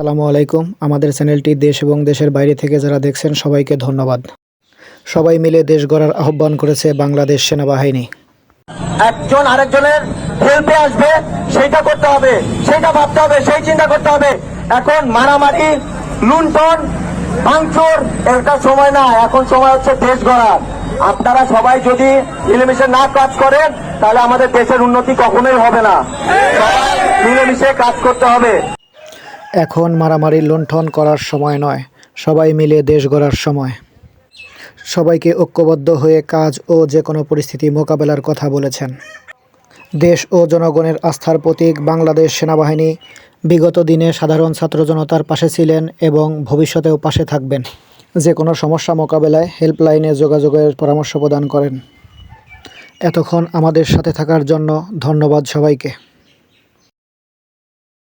আসসালামু আলাইকুম। আমাদের চ্যানেলটি দেশ এবং দেশের বাইরে থেকে যারা দেখছেন, সবাইকে ধন্যবাদ। সবাই মিলে দেশ গড়ার আহ্বান করেছে বাংলাদেশ সেনাবাহিনী। একজন আরেকজনের হেল্পে আসবে, সেটা করতে হবে, সেটা ভাবতে হবে, সেই চিন্তা করতে হবে। এখন মারামারি, লুণ্ঠন, ভাঙচুর এটা সময় না, এখন সময় হচ্ছে দেশ গড়ার। আপনারা সবাই যদি মিলেমিশে না কাজ করেন, তাহলে আমাদের দেশের উন্নতি কখনোই হবে না। মিলেমিশে কাজ করতে হবে। এখন মারামারি লুণ্ঠন করার সময় নয়, সবাই মিলে দেশ গড়ার সময়। সবাইকে ঐক্যবদ্ধ হয়ে কাজ ও যে কোনো পরিস্থিতি মোকাবেলার কথা বলেছেন। দেশ ও জনগণের আস্থার প্রতীক বাংলাদেশ সেনাবাহিনী বিগত দিনে সাধারণ ছাত্র জনতার পাশে ছিলেন এবং ভবিষ্যতেও পাশে থাকবেন। যে কোনো সমস্যা মোকাবেলায় হেল্পলাইনে যোগাযোগের পরামর্শ প্রদান করেন। এতক্ষণ আমাদের সাথে থাকার জন্য ধন্যবাদ সবাইকে।